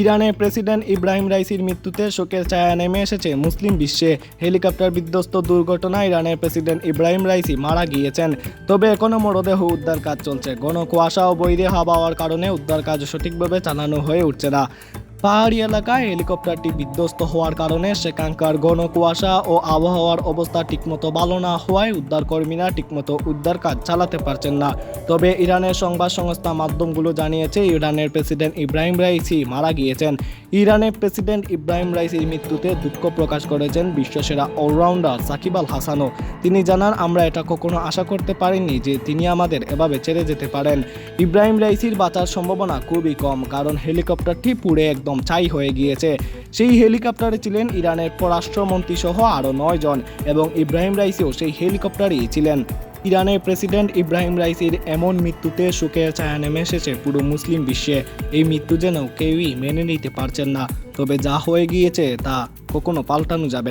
ইরানের প্রেসিডেন্ট ইব্রাহিম রাইসির মৃত্যুতে শোকের ছায়া নেমে এসেছে মুসলিম বিশ্বে। হেলিকপ্টার বিধ্বস্ত দুর্ঘটনায় ইরানের প্রেসিডেন্ট ইব্রাহিম রাইসি মারা গিয়েছেন। তবে এখনও মরদেহ উদ্ধার কাজ চলছে। ঘন কুয়াশা ও বৈরে হাওয়া হওয়ার কারণে উদ্ধার কাজ সঠিকভাবে চালানো হয়ে উঠছে না। পাহাড়ি এলাকায় হেলিকপ্টারটি বিধ্বস্ত হওয়ার কারণে সেখানকার ঘন কুয়াশা ও আবহাওয়ার অবস্থা ঠিকমতো ভালো না হওয়ায় উদ্ধারকর্মীরা ঠিকমতো উদ্ধার কাজ চালাতে পারছেন না। তবে ইরানের সংবাদ সংস্থা মাধ্যমগুলো জানিয়েছে, ইরানের প্রেসিডেন্ট ইব্রাহিম রাইসি মারা গিয়েছেন। ইরানের প্রেসিডেন্ট ইব্রাহিম রাইসির মৃত্যুতে দুঃখ প্রকাশ করেছেন বিশ্বসেরা অলরাউন্ডার সাকিব আল হাসানও। তিনি জানান, আমরা এটা কখনো আশা করতে পারিনি যে তিনি আমাদের এভাবে ছেড়ে যেতে পারেন। ইব্রাহিম রাইসির বাঁচার সম্ভাবনা খুবই কম, কারণ হেলিকপ্টারটি পুড়ে একদম ছাই হয়ে গিয়েছে। সেই হেলিকপ্টারে ছিলেন ইরানের পররাষ্ট্রমন্ত্রী সহ আরও নয় জন এবং ইব্রাহিম রাইসিও সেই হেলিকপ্টারেই ছিলেন। ইরানের প্রেসিডেন্ট ইব্রাহিম রাইসির এমন মৃত্যুতে শোকের ছায়া নেমে এসেছে পুরো মুসলিম বিশ্বে। এই মৃত্যু যেন কেউই মেনে নিতে পারছেন না, তবে যা হয়ে গিয়েছে তা কখনো পাল্টানো যাবে না।